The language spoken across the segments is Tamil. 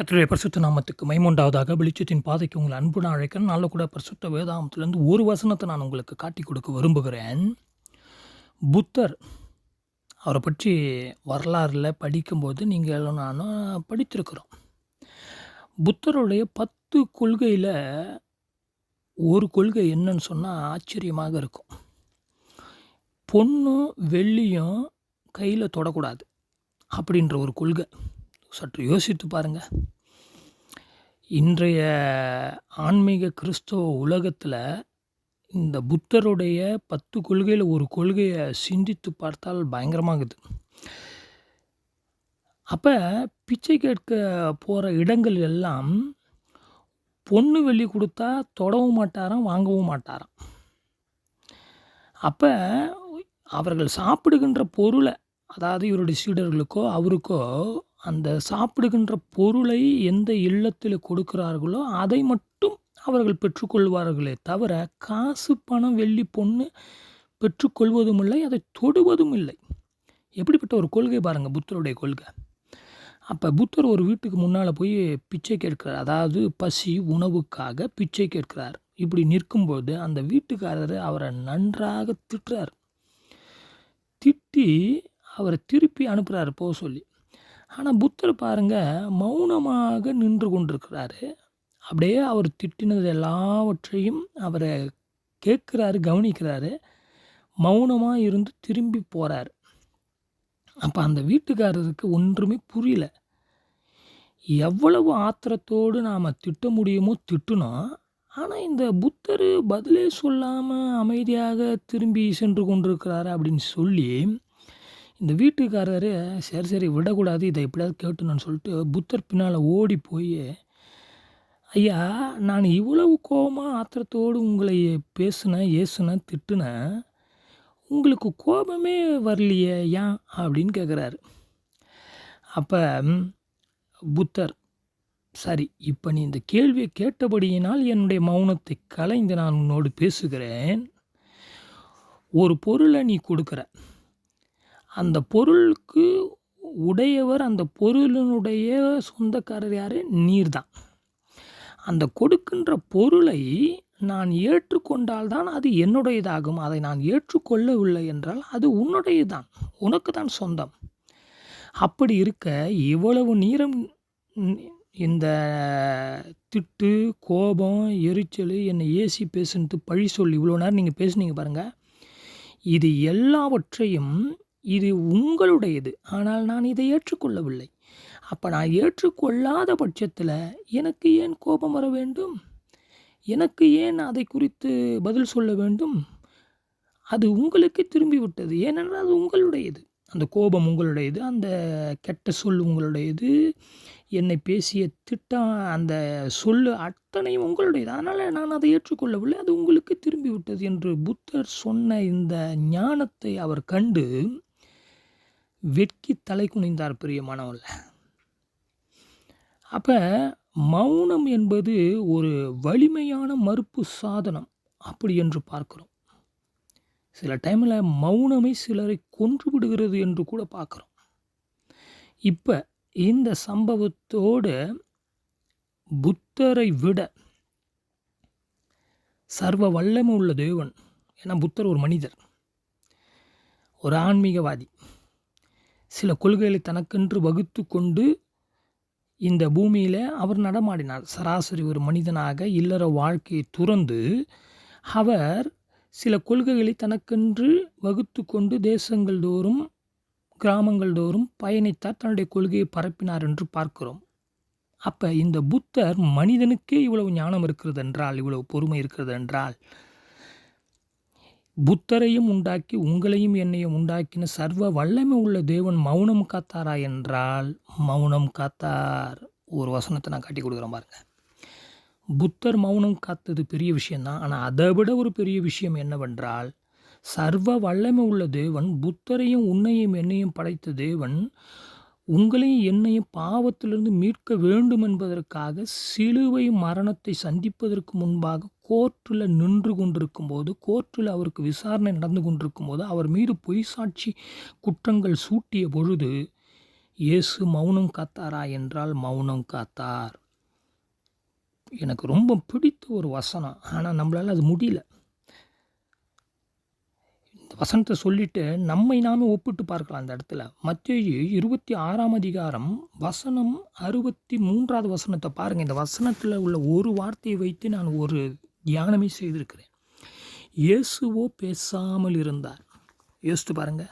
கர்த்தருடைய பரிசுத்த நாமத்துக்கு மைமூண்டாவதாக வெளிச்சத்தின் பாதைக்கு உங்களை அன்பு நான் அழைக்கிறேன். நல்ல கூட பரிசுத்த வேதாமத்திலேருந்து ஒரு வசனத்தை நான் உங்களுக்கு காட்டி கொடுக்க விரும்புகிறேன். புத்தர் அவரை பற்றி வரலாறில் படிக்கும்போது நீங்கள் நானும் படித்திருக்கிறோம். புத்தருடைய பத்து கொள்கையில் ஒரு கொள்கை என்னன்னு சொன்னால் ஆச்சரியமாக இருக்கும். பொண்ணும் வெள்ளியும் கையில் தொடக்கூடாது அப்படின்ற ஒரு கொள்கை. சற்று யோசித்து பாருங்கள் இன்றைய ஆன்மீக கிறிஸ்தவ உலகத்தில் இந்த புத்தருடைய பத்து கொள்கையில் ஒரு கொள்கையை சிந்தித்து பார்த்தால் பயங்கரமாகுது. அப்போ பிச்சை கேட்க போகிற இடங்கள் எல்லாம் பொண்ணு வெள்ளி கொடுத்தா தொடவும் மாட்டாராம் வாங்கவும் மாட்டாராம். அப்போ அவர்கள் சாப்பிடுகின்ற பொருளை அதாவது இவருடைய சீடர்களுக்கோ அவருக்கோ அந்த சாப்பிடுகின்ற பொருளை எந்த இல்லத்தில் கொடுக்கிறார்களோ அதை மட்டும் அவர்கள் பெற்றுக்கொள்வார்களே தவிர காசு பணம் வெள்ளி பொண்ணு பெற்றுக்கொள்வதும் இல்லை அதை தொடுவதும் இல்லை எப்படிப்பட்ட ஒரு கொள்கை பாருங்கள் புத்தருடைய கொள்கை. அப்போ புத்தர் ஒரு வீட்டுக்கு முன்னால் போய் பிச்சை கேட்கிறார். அதாவது பசி உணவுக்காக பிச்சை கேட்கிறார். இப்படி நிற்கும்போது அந்த வீட்டுக்காரர் அவரை நன்றாக திட்டுறார். திட்டி அவரை திருப்பி அனுப்புகிறாரு போக சொல்லி. ஆனால் புத்தர் பாருங்க மௌனமாக நின்று கொண்டிருக்கிறாரு. அப்படியே அவர் திட்டினது எல்லாவற்றையும் அவரை கேட்குறாரு கவனிக்கிறாரு. மௌனமாக இருந்து திரும்பி போகிறார் அப்போ அந்த வீட்டுக்காரருக்கு ஒன்றுமே புரியல. எவ்வளவு ஆத்திரத்தோடு நாம் திட்ட முடியுமோ திட்டினோம். ஆனால் இந்த புத்தர் பதிலே சொல்லாமல் அமைதியாக திரும்பி சென்று கொண்டிருக்கிறாரு அப்படின்னு சொல்லி இந்த வீட்டுக்காரர் சரி சரி விடக்கூடாது இதை எப்படியாவது கேட்டணும்னு சொல்லிட்டு புத்தர் பின்னால் ஓடி போய் ஐயா நான் இவ்வளவு கோபமாக ஆத்திரத்தோடு உங்களை பேசுனேன் ஏசுனேன் திட்டுனேன். உங்களுக்கு கோபமே வரலையே ஏன்? அப்படின்னு கேட்குறாரு அப்போ புத்தர் சரி இப்போ நீ இந்த கேள்வியை கேட்டபடியினால் என்னுடைய மௌனத்தை கலைந்து நான் உன்னோடு பேசுகிறேன். ஒரு பொருளை நீ கொடுக்குற. அந்த பொருளுக்கு உடையவர் அந்த பொருளினுடைய சொந்தக்காரர் யார்? நீர் தான் அந்த கொடுக்கின்ற பொருளை நான் ஏற்றுக்கொண்டால்தான் அது என்னுடையதாகும். அதை நான் ஏற்றுக்கொள்ளவில்லை என்றால் அது உன்னுடையதான் உனக்கு தான் சொந்தம். அப்படி இருக்க இவ்வளவு நீரம் இந்த திட்டு கோபம் எரிச்சல் என்னை ஏசி பேசுன்ட்டு பழி சொல்லி இவ்வளோ நேரம் நீங்கள் பேசுனீங்க பாருங்கள் இது எல்லாவற்றையும் இது உங்களுடையது. ஆனால் நான் இதை ஏற்றுக்கொள்ளவில்லை. அப்போ நான் ஏற்றுக்கொள்ளாத பட்சத்தில் எனக்கு ஏன் கோபம் வர வேண்டும்? எனக்கு ஏன் அதை குறித்து பதில் சொல்ல வேண்டும்? அது உங்களுக்கு திரும்பி விட்டது ஏனென்றால் அது உங்களுடையது. அந்த கோபம் உங்களுடையது. அந்த கெட்ட சொல் உங்களுடையது. என்னை பேசிய திட்டம் அந்த சொல் அத்தனையும் உங்களுடையது. அதனால் நான் அதை ஏற்றுக்கொள்ளவில்லை. அது உங்களுக்கு திரும்பி விட்டது என்று புத்தர் சொன்ன இந்த ஞானத்தை அவர் கண்டு வெட்கி தலை குனிந்தார் பிரியமானவல்ல அப்போ மௌனம் என்பது ஒரு வலிமையான மறுப்பு சாதனம் அப்படி என்று பார்க்குறோம். சில டைமில் மௌனமே சிலரை கொன்று விடுகிறது என்று கூட பார்க்குறோம். இப்போ இந்த சம்பவத்தோடு புத்தரை விட சர்வ வல்லமை உள்ள தேவன் ஏன்னா புத்தர் ஒரு மனிதர் ஒரு ஆன்மீகவாதி. சில கொள்கைகளை தனக்கென்று வகுத்து கொண்டு இந்த பூமியில் அவர் நடமாடினார். சராசரி ஒரு மனிதனாக இல்லற வாழ்க்கையை துறந்து அவர் சில கொள்கைகளை தனக்கென்று வகுத்து கொண்டு தேசங்கள் தோறும் கிராமங்கள் தோறும் பயணித்தார். தன்னுடைய கொள்கையை பரப்பினார் என்று பார்க்கிறோம். அப்போ இந்த புத்தர் மனிதனுக்கே இவ்வளவு ஞானம் இருக்கிறது என்றால் இவ்வளவு பொறுமை இருக்கிறது என்றால் புத்தரையும் உண்டாக்கி உங்களையும் என்னையும் உண்டாக்கின சர்வ வல்லமை உள்ள தேவன் மௌனம் காத்தாரா என்றால் மௌனம் காத்தார். ஒரு வசனத்தை நான் காட்டி கொடுக்குறேன் பாருங்க. புத்தர் மௌனம் காத்தது பெரிய விஷயம்தான். ஆனால் அதை விட ஒரு பெரிய விஷயம் என்னவென்றால் சர்வ வல்லமை உள்ள தேவன் புத்தரையும் உன்னையும் என்னையும் படைத்த தேவன் உங்களையும் என்னையும் பாவத்திலிருந்து மீட்க வேண்டும் என்பதற்காக சிலுவை மரணத்தை சந்திப்பதற்கு முன்பாக கோர்ட்டில் நின்று கொண்டிருக்கும் போது கோர்ட்டில் அவருக்கு விசாரணை நடந்து கொண்டிருக்கும் போது அவர் மீது பொய் சாட்சி குற்றங்கள் சூட்டிய பொழுது இயேசு மௌனம் காத்தாரா? என்றால் மௌனம் காத்தார். எனக்கு ரொம்ப பிடித்த ஒரு வசனம். ஆனால் நம்மளால் அது முடியல. இந்த வசனத்தை சொல்லிட்டு நம்மை நாமே ஒப்பிட்டு பார்க்கலாம் அந்த இடத்துல. மத்திய இருபத்தி ஆறாம் அதிகாரம் வசனம் அறுபத்தி மூன்றாவது வசனத்தை பாருங்கள் இந்த வசனத்தில் உள்ள ஒரு வார்த்தையை வைத்து நான் ஒரு தியானமே செய்திருக்கிறேன். இயேசுவோ பேசாமல் இருந்தார். யோசித்து பாருங்க.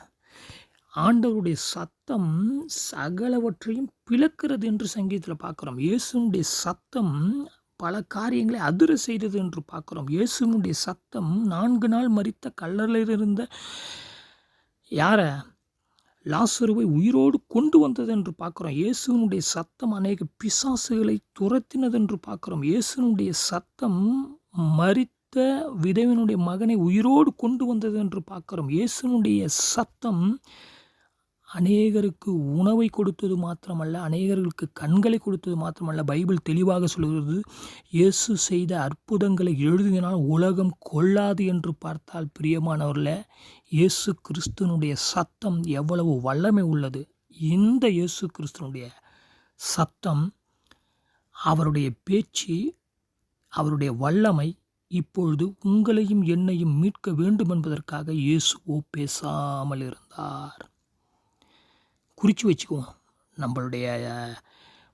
ஆண்டவருடைய சத்தம் சகலவற்றையும் பிளக்கிறது என்று சங்கீதத்தில் பார்க்குறோம். இயேசுனுடைய சத்தம் பல காரியங்களை அதிர செய்தது என்று பார்க்குறோம். இயேசுனுடைய சத்தம் நான்கு நாள் மறித்த கல்லறையில் இருந்த யார? லாசருவை உயிரோடு கொண்டு வந்தது என்று பார்க்குறோம். இயேசுனுடைய சத்தம் அநேக பிசாசுகளை துரத்தினது என்று பார்க்குறோம். இயேசுனுடைய சத்தம் மறித்த விதவினுடைய மகனை உயிரோடு கொண்டு வந்தது என்று பார்க்குறோம். இயேசுனுடைய சத்தம் அநேகருக்கு உணவை கொடுத்தது மாத்திரமல்ல அநேகர்களுக்கு கண்களை கொடுத்தது மாத்திரமல்ல பைபிள் தெளிவாக சொல்கிறது இயேசு செய்த அற்புதங்களை எழுதினால் உலகம் கொள்ளாது என்று பார்த்தால் பிரியமானவரில் இயேசு கிறிஸ்துனுடைய சத்தம் எவ்வளவு வல்லமை உள்ளது. இந்த இயேசு கிறிஸ்துனுடைய சத்தம் அவருடைய பேச்சு அவருடைய வல்லமை இப்பொழுது உங்களையும் என்னையும் மீட்க வேண்டும் என்பதற்காக இயேசுவோ பேசாமல் இருந்தார். குறித்து வச்சுக்குவோம். நம்மளுடைய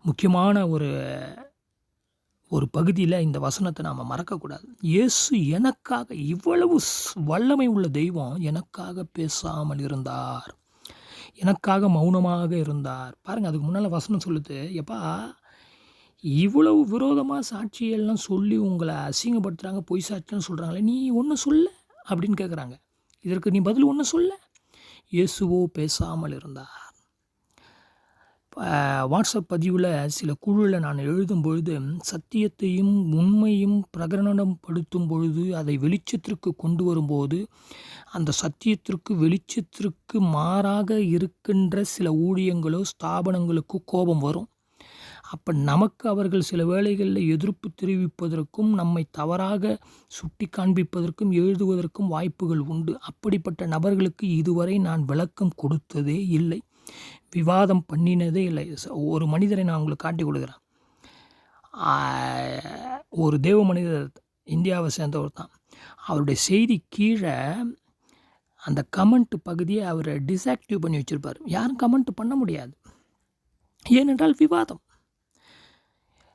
முக்கியமான ஒரு ஒரு பகுதியில் இந்த வசனத்தை நாம் மறக்கக்கூடாது. இயேசு எனக்காக இவ்வளவு வல்லமை உள்ள தெய்வம் எனக்காக பேசாமல் இருந்தார். எனக்காக மௌனமாக இருந்தார். பாருங்கள் அதுக்கு முன்னால் வசனம் சொல்லுது எப்பா இவ்வளவு விரோதமாக சாட்சியெல்லாம் சொல்லி உங்களை அசிங்கப்படுத்துகிறாங்க பொய் சாட்சியம் சொல்கிறாங்களே நீ ஒன்று சொல்ல அப்படின்னு கேட்குறாங்க இதற்கு நீ பதில் ஒன்று சொல்ல. இயேசுவோ பேசாமல் இருந்தார். வாட்ஸ்அப் பதிவில் சில குழுவில் நான் எழுதும் பொழுது சத்தியத்தையும் உண்மையும் பிரகடனம் படுத்தும் பொழுது அதை வெளிச்சத்திற்கு கொண்டு வரும்போது அந்த சத்தியத்திற்கு வெளிச்சத்திற்கு மாறாக இருக்கின்ற சில ஊழியங்களோ ஸ்தாபனங்களுக்கு கோபம் வரும். அப்போ நமக்கு அவர்கள் சில வேளைகளில் எதிர்ப்பு தெரிவிப்பதற்கும் நம்மை தவறாக சுட்டி காண்பிப்பதற்கும் எழுதுவதற்கும் வாய்ப்புகள் உண்டு. அப்படிப்பட்ட நபர்களுக்கு இதுவரை நான் விளக்கம் கொடுத்ததே இல்லை. விவாதம் பண்ணினதே இல்லை. ஒரு மனிதரை நான் உங்களுக்கு காட்டி கொடுக்குறேன். ஒரு தேவ மனிதர் இந்தியாவை சேர்ந்தவர் தான். அவருடைய செய்தி கீழே அந்த கமெண்ட் பகுதியை அவரை டிசாக்டிவ் பண்ணி வச்சுருப்பார். யாரும் கமெண்ட் பண்ண முடியாது. ஏனென்றால் விவாதம்.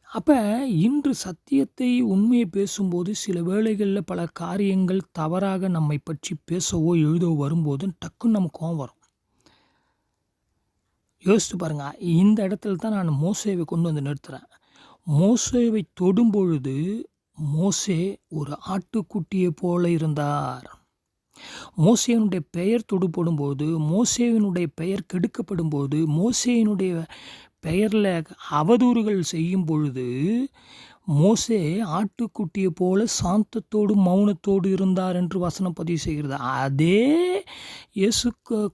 அப்போ இன்று சத்தியத்தை உண்மையை பேசும்போது சில வேளைகளில் பல காரியங்கள் தவறாக நம்மை பற்றி பேசவோ எழுதவோ வரும்போது டக்குன்னு நமக்கு கோவம் வரும். யோசித்து பாருங்கள் இந்த இடத்துல தான் நான் மோசேவை கொண்டு வந்து நிறுத்துகிறேன் மோசேவை தொடும்பொழுது மோசே ஒரு ஆட்டுக்குட்டியை போல இருந்தார். மோசேனுடைய பெயர் தொடுபடும்போது மோசேவினுடைய பெயர் கெடுக்கப்படும் போது மோசேயினுடைய பெயரில் அவதூறுகள் செய்யும் பொழுது மோசே ஆட்டுக்குட்டியை போல சாந்தத்தோடு மௌனத்தோடு இருந்தார் என்று வசனம் பதிவு செய்கிறது. அதே இயேசு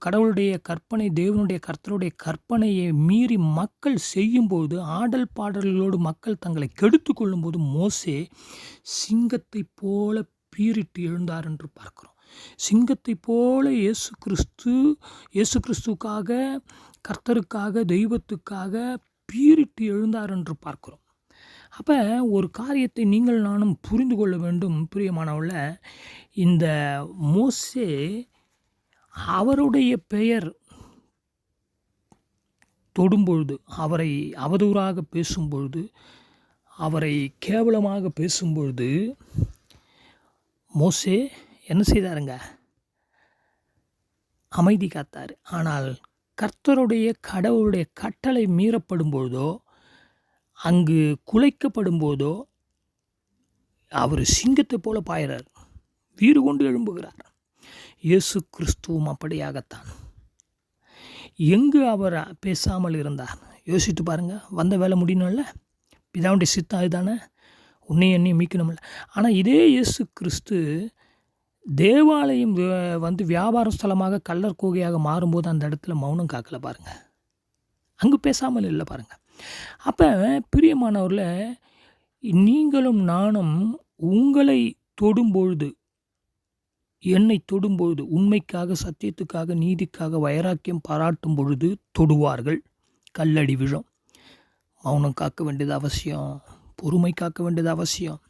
கடவுளுடைய கற்பனை தேவனுடைய கர்த்தருடைய கற்பனையை மீறி மக்கள் செய்யும்போது ஆடல் பாடல்களோடு மக்கள் தங்களை கெடுத்து கொள்ளும்போது மோசே சிங்கத்தை போல பீரிட்டு எழுந்தார் என்று பார்க்கிறோம். சிங்கத்தை போல இயேசு கிறிஸ்து இயேசு கிறிஸ்துக்காக கர்த்தருக்காக தெய்வத்துக்காக பீரிட்டு எழுந்தார் என்று பார்க்கிறோம். அப்போ ஒரு காரியத்தை நீங்கள் நானும் புரிந்து கொள்ள வேண்டும் பிரியமானவள இந்த மோசே அவருடைய பெயர் தொடும்பொழுது அவரை அவதூறாக பேசும்பொழுது அவரை கேவலமாக பேசும்பொழுது மோசே என்ன செய்தாருங்க? அமைதி காத்தார். ஆனால் கர்த்தருடைய கடவுளுடைய கட்டளை மீறப்படும் பொழுதோ அங்கு குலைக்கப்படும் போதோ அவர் சிங்கத்தை போல பாயிறார். வீடு கொண்டு எழும்புகிறார். இயேசு கிறிஸ்துவும் அப்படியாகத்தான். எங்கு அவர் பேசாமல் இருந்தார்? யோசித்து பாருங்கள் வந்த வேலை முடியணும்ல? பிதாவுடைய சித்தம் அதுதானே? உன்னை என்னையும் மீட்கணும்ல? ஆனால் இதே இயேசு கிறிஸ்து தேவாலயம் வந்து வியாபார ஸ்தலமாக கல்லர் கோகையாக மாறும்போது அந்த இடத்துல மௌனம் காக்கலை பாருங்கள் அங்கே பேசாமல் இல்லை பாருங்கள் அப்போ பிரியமானவரில் நீங்களும் நானும் உங்களை தொடும்பொழுது என்னை தொடும்பொழுது உண்மைக்காக சத்தியத்துக்காக நீதிக்காக வைராக்கியம் பாராட்டும் பொழுது தொடுவார்கள். கல்லடி விழும். மௌனம் காக்க வேண்டியது அவசியம். பொறுமை காக்க வேண்டியது அவசியம்.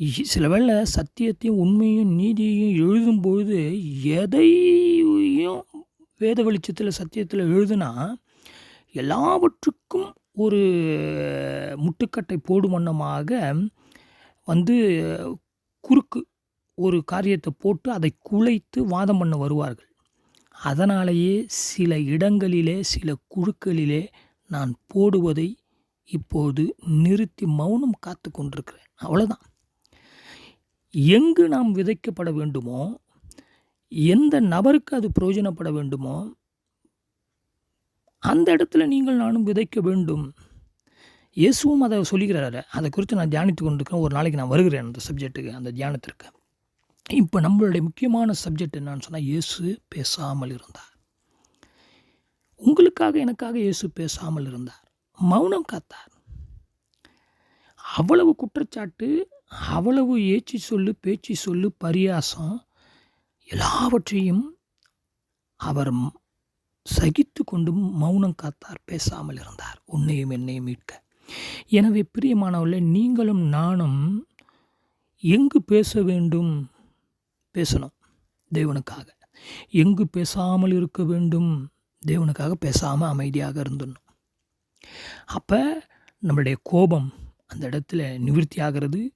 சில வேளை சத்தியத்தையும் உண்மையும் நீதியையும் எழுதும்பொழுது எதையும் வேத வெளிச்சத்தில் சத்தியத்தில் எழுதுனா எல்லாவற்றுக்கும் ஒரு முட்டுக்கட்டை போடும் வண்ணமாக வந்து குறுக்கு ஒரு காரியத்தை போட்டு அதை குலைத்து வாதம் பண்ண வருவார்கள். அதனாலேயே சில இடங்களிலே சில குழுக்களிலே நான் போடுவதை இப்போது நிறுத்தி மௌனம் காத்து கொண்டிருக்கிறேன். அவ்வளோதான் எங்கு நாம் விதைக்கப்பட வேண்டுமோ எந்த நபருக்கு அது பிரயோஜனப்பட வேண்டுமோ அந்த இடத்துல நீங்கள் நானும் விதைக்க வேண்டும். இயேசுவும் அதை சொல்லிக்கிறாரு அதை குறித்து நான் தியானித்து கொண்டிருக்கேன் ஒரு நாளைக்கு நான் வருகிறேன் அந்த சப்ஜெக்ட்டுக்கு அந்த தியானத்திற்கு. இப்போ நம்மளுடைய முக்கியமான சப்ஜெக்ட் என்னன்னு சொன்னால் இயேசு பேசாமல் இருந்தார். உங்களுக்காக எனக்காக இயேசு பேசாமல் இருந்தார். மௌனம் காத்தார். அவ்வளவு குற்றச்சாட்டு அவ்வளவு ஏச்சி சொல்லு பேச்சு சொல்லு பரியாசம் எல்லாவற்றையும் அவர் சகித்து கொண்டு மௌனம் காத்தார் பேசாமல் இருந்தார். உன்னையும் என்னையும் மீட்க. எனவே பிரியமானவர்களே நீங்களும் நானும் எங்கு பேச வேண்டும்? பேசணும் தேவனுக்காக. எங்கு பேசாமல் இருக்க வேண்டும்? தேவனுக்காக பேசாமல் அமைதியாக இருந்துடணும். அப்போ நம்மளுடைய கோபம் அந்த இடத்துல நிவர்த்தி ஆகிறது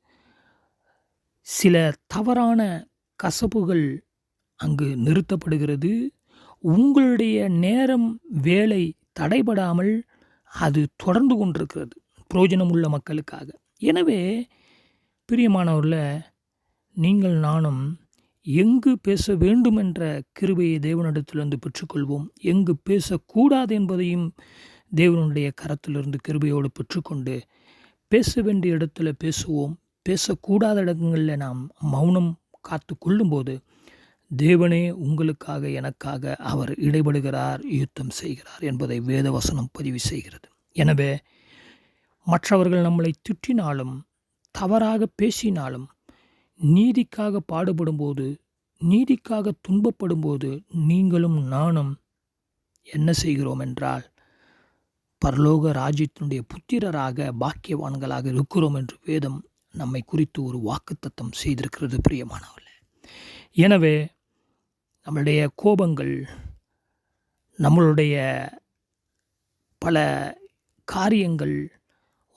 சில தவறான கசப்புகள் அங்கு நிறுத்தப்படுகிறது. உங்களுடைய நேரம் வேலை தடைபடாமல் அது தொடர்ந்து கொண்டிருக்கிறது பிரயோஜனம் உள்ள மக்களுக்காக. எனவே பிரியமானவரில் நீங்கள் நானும் எங்கு பேச வேண்டும் என்ற கிருபையை தேவனிடத்திலிருந்து பெற்றுக்கொள்வோம். எங்கு பேசக்கூடாது என்பதையும் தேவனுடைய கரத்திலிருந்து கிருபையோடு பெற்றுக்கொண்டு பேச வேண்டிய இடத்துல பேசுவோம். பேசக்கூடாத இடங்களில் நாம் மௌனம் காத்து கொள்ளும்போது தேவனே உங்களுக்காக எனக்காக அவர் இடைபடுகிறார் யுத்தம் செய்கிறார் என்பதை வேதவசனம் பதிவு செய்கிறது. எனவே மற்றவர்கள் நம்மளை திட்டினாலும் தவறாக பேசினாலும் நீதிக்காக பாடுபடும்போது நீதிக்காக துன்பப்படும்போது நீங்களும் நானும் என்ன செய்கிறோம் என்றால் பரலோக ராஜ்யத்தினுடைய புத்திரராக பாக்கியவான்களாக இருக்கிறோம் என்று வேதம் நம்மை குறித்து ஒரு வாக்குத்தத்தம் செய்திருக்கிறது பிரியமானவர்களே. எனவே நம்மளுடைய கோபங்கள் நம்மளுடைய பல காரியங்கள்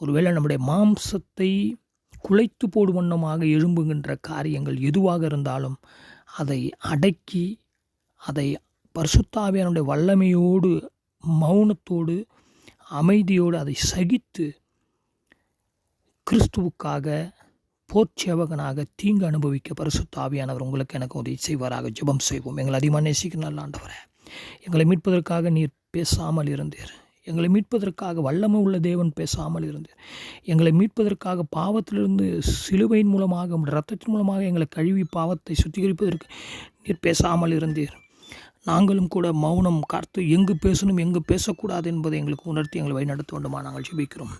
ஒருவேளை நம்முடைய மாம்சத்தை குலைத்து போடும் வண்ணமாக எழும்புகின்ற காரியங்கள் எதுவாக இருந்தாலும் அதை அடக்கி அதை பரிசுத்தாவியனுடைய வல்லமையோடு மௌனத்தோடு அமைதியோடு அதை சகித்து கிறிஸ்துவுக்காக போர்ச்சேவகனாக தீங்கு அனுபவிக்க பரிசுத்தாவியானவர் உங்களுக்கு எனக்கு உதவி செய்வாராக. ஜெபம் செய்வோம். எங்களை அதிகமாக நேசிக்க நல்ல ஆண்டவரே எங்களை மீட்பதற்காக நீர் பேசாமல் இருந்தீர். எங்களை மீட்பதற்காக வல்லமை உள்ள தேவன் பேசாமல் இருந்தீர். எங்களை மீட்பதற்காக பாவத்திலிருந்து சிலுவையின் மூலமாக ரத்தத்தின் மூலமாக எங்களை கழுவி பாவத்தை சுத்திகரிப்பதற்கு நீர் பேசாமல் இருந்தீர். நாங்களும் கூட மௌனம் காத்து எங்கு பேசணும் எங்கு பேசக்கூடாது என்பதை எங்களுக்கு உணர்த்தி எங்களை வழிநடத்த வேண்டுமா நாங்கள் ஜெபிக்கிறோம்.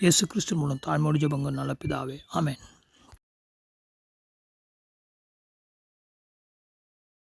இயேசு கிறிஸ்து மூலம் தாழ்மொழி ஜபங்கள் நல்ல பிதாவே. ஆமேன்.